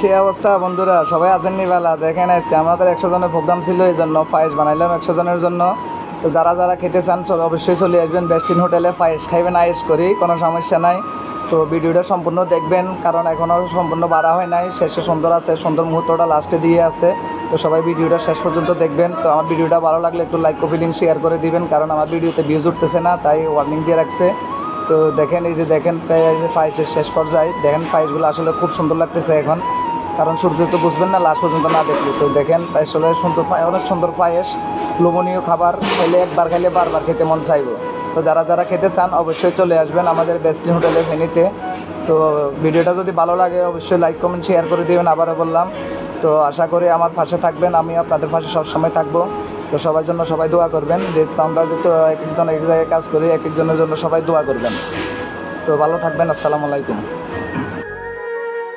কি অবস্থা বন্ধুরা? সবাই আছেন নি বেলা দেখেন আজকে আমাদের একশো জনের প্রোগ্রাম ছিল, এই জন্য পায়েস বানাইলাম একশো জনের জন্য। তো যারা যারা খেতে চান অবশ্যই চলে আসবেন বেস্টিন হোটেলে, পায়েস খাইবেন, আয়েস করি, কোনো সমস্যা নাই। তো ভিডিওটা সম্পূর্ণ দেখবেন, কারণ এখনও সম্পূর্ণ বাড়া হয় নাই। শেষে সুন্দর আছে, সুন্দর মুহূর্তটা লাস্টে দিয়ে আছে। তো সবাই ভিডিওটা শেষ পর্যন্ত দেখবেন। তো আমার ভিডিওটা ভালো লাগলে একটু লাইক কপি লিঙ্ক শেয়ার করে দিবেন, কারণ আমার ভিডিওতে ভিউজ উঠতেছে না, তাই ওয়ার্নিং দিয়ে রাখছে। তো দেখেন, এই যে দেখেন, প্রায় পায়েসের শেষ পর্যায়ে। দেখেন, পায়েসগুলো আসলে খুব সুন্দর লাগতেছে এখন। কারণ শুরুতে তো বুঝবেন না লাস্ট পর্যন্ত না দেখলে। তো দেখেন আসলে সুন্দর অনেক সুন্দর পায়েস, লোভনীয় খাবার, খাইলে একবার খাইলে বারবার খেতে মন চাইব। তো যারা যারা খেতে চান, অবশ্যই চলে আসবেন আমাদের বেস্টিন হোটেলে, ফেনিতে। তো ভিডিওটা যদি ভালো লাগে, অবশ্যই লাইক কমেন্ট শেয়ার করে দেবেন, আবারও বললাম। তো আশা করি আমার পাশে থাকবেন আমি আপনাদের পাশে সবসময় থাকব। তো সবার জন্য সবাই দোয়া করবেন, যেহেতু আমরা যেহেতু এক একজন এক জায়গায় কাজ করি, এক একজনের জন্য সবাই দোয়া করবেন। তো ভালো থাকবেন, আসসালামু আলাইকুম।